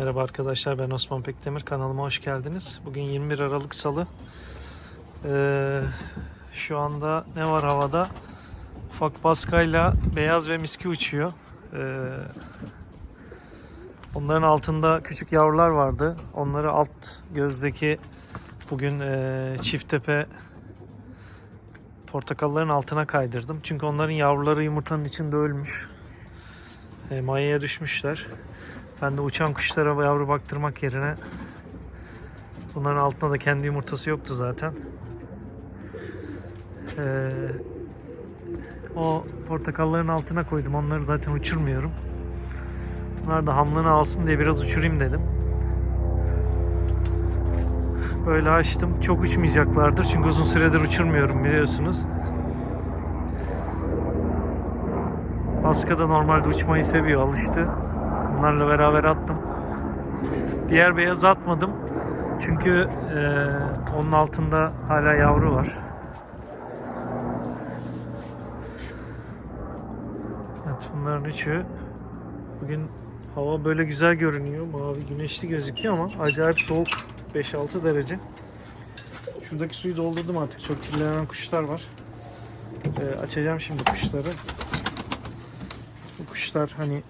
Merhaba arkadaşlar ben Osman Pekdemir kanalıma hoş geldiniz. Bugün 21 Aralık Salı. Ee, şu anda ne var havada? Ufak baskayla beyaz ve miski uçuyor. Ee, onların altında küçük yavrular vardı. Onları alt gözdeki bugün e, çifttepe portakalların altına kaydırdım. Çünkü onların yavruları yumurtanın içinde ölmüş. E, mayaya düşmüşler. Ben de uçan kuşlara yavru baktırmak yerine bunların altında da kendi yumurtası yoktu zaten. Ee, o portakalların altına koydum. Onları zaten uçurmuyorum. Bunlar da hamlını alsın diye biraz uçurayım dedim. Böyle açtım. Çok uçmayacaklardır. Çünkü uzun süredir uçurmuyorum biliyorsunuz. Baska da normalde uçmayı seviyor. Alıştı. Bunlarla beraber attım. Diğer beyaz atmadım. Çünkü eee, onun altında hala yavru var. Evet bunların üçü. Bugün hava böyle güzel görünüyor. Mavi güneşli gözüküyor ama acayip soğuk. 5-6 derece. Şuradaki suyu doldurdum artık. Çok kirlenen kuşlar var. Eee, açacağım şimdi kuşları. Bu kuşlar hani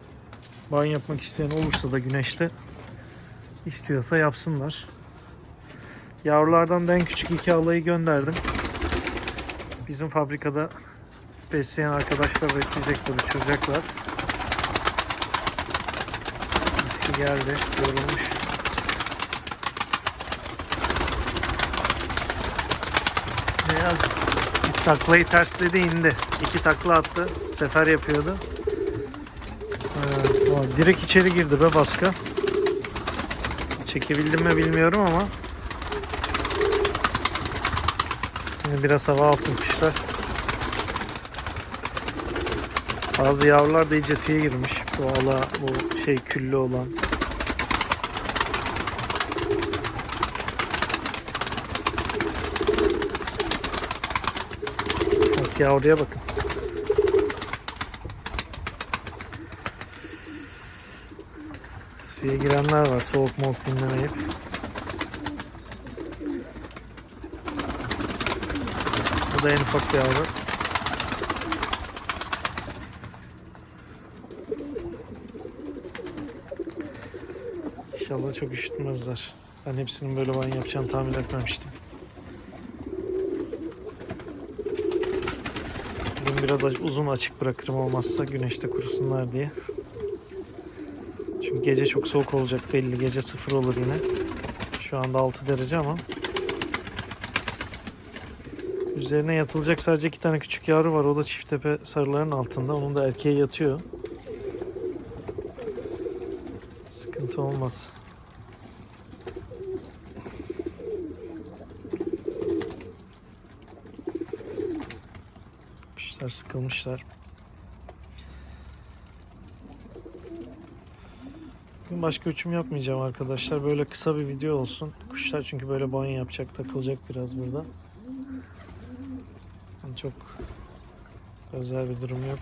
banyo yapmak isteyen olursa da güneşte istiyorsa yapsınlar. Yavrulardan da en küçük iki alayı gönderdim. Bizim fabrikada besleyen arkadaşlar besleyecekler, uçuracaklar. Miski geldi, yorulmuş. Beyaz bir taklayı tersledi indi. İki takla attı. Sefer yapıyordu. Evet, o direkt içeri girdi be baska. Çekebildim mi bilmiyorum ama. Şimdi biraz hava alsın kuşlar. Bazı yavrular da iyice tüye girmiş. Bu ala, bu şey küllü olan. Bak yavruya bakın. Suya girenler var soğuk moğuk dinlemeyip. Bu da en ufak yavru. İnşallah çok üşütmezler. Ben hepsinin böyle banyo yapacağını tahmin etmemiştim. Bugün biraz uzun açık bırakırım olmazsa güneşte kurusunlar diye. Çünkü gece çok soğuk olacak belli. Gece sıfır olur yine. Şu anda 6 derece ama. Üzerine yatılacak sadece iki tane küçük yavru var. O da çifttepe sarıların altında. Onun da erkeği yatıyor. Sıkıntı olmaz. Kuşlar sıkılmışlar. Bugün başka uçum yapmayacağım arkadaşlar. Böyle kısa bir video olsun. Kuşlar çünkü böyle banyo yapacak, takılacak biraz burada. Yani çok özel bir durum yok.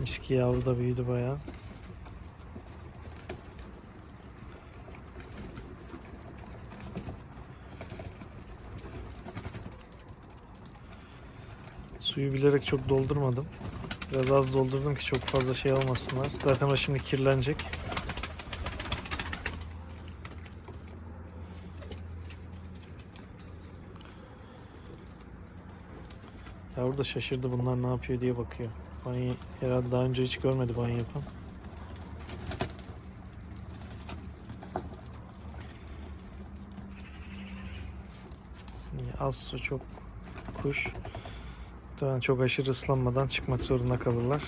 Miski yavru da büyüdü bayağı. Suyu bilerek çok doldurmadım. Biraz az doldurdum ki çok fazla şey olmasınlar. Zaten o şimdi kirlenecek. Yavru da şaşırdı bunlar ne yapıyor diye bakıyor. Banyo herhalde daha önce hiç görmedi banyo yapan. Az su çok kuş. Muhtemelen çok aşırı ıslanmadan çıkmak zorunda kalırlar.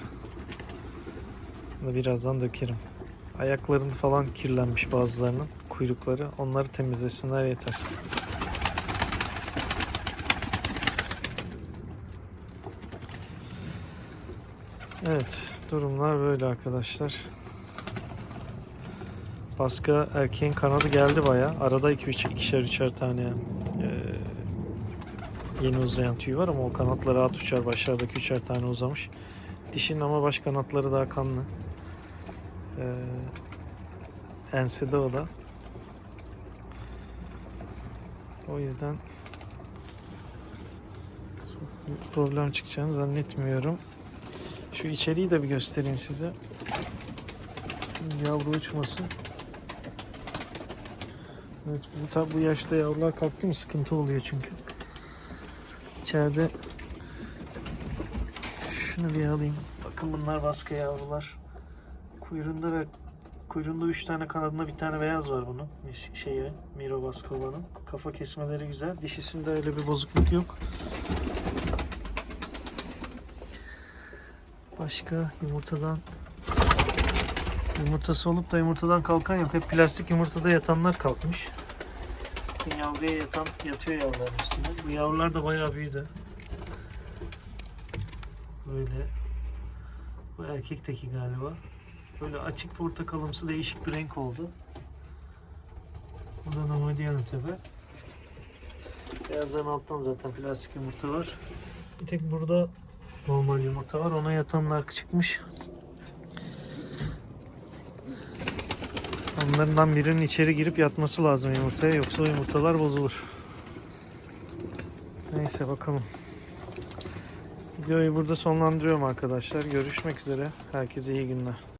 Bunu birazdan dökerim. Ayaklarını falan kirlenmiş bazılarının kuyrukları. Onları temizlesinler yeter. Evet, durumlar böyle arkadaşlar. Baska erkeğin kanadı geldi baya. Arada 2 üç, ikişer üçer tane e, yeni uzayan tüy var ama o kanatları rahat uçar. Başlardaki üçer tane uzamış. Dişinin ama baş kanatları daha kanlı. Ee, ensede o da. O yüzden problem çıkacağını zannetmiyorum. Şu içeriği de bir göstereyim size. Yavru uçmasın. Evet bu bu yaşta yavrular kalktı mı sıkıntı oluyor çünkü. İçeride şunu bir alayım. Bakın bunlar baskı yavrular. Kuyruğunda ve kuyruğunda 3 tane kanadında bir tane beyaz var bunun. Şeye, Miro Baskova'nın. Kafa kesmeleri güzel. Dişisinde öyle bir bozukluk yok. Başka yumurtadan yumurtası olup da yumurtadan kalkan yok. Hep plastik yumurtada yatanlar kalkmış. Bakın Yavruya yatan yatıyor yavruların üstünde. Bu yavrular da bayağı büyüdü. Böyle. Bu erkekteki galiba. Böyle açık portakalımsı değişik bir renk oldu. Burada da Madiana tepe. Beyazların alttan zaten plastik yumurta var. Bir tek burada normal yumurta var. Ona yatanlar çıkmış. Onlardan birinin içeri girip yatması lazım yumurtaya. Yoksa o yumurtalar bozulur. Neyse bakalım. Videoyu burada sonlandırıyorum arkadaşlar. Görüşmek üzere. Herkese iyi günler.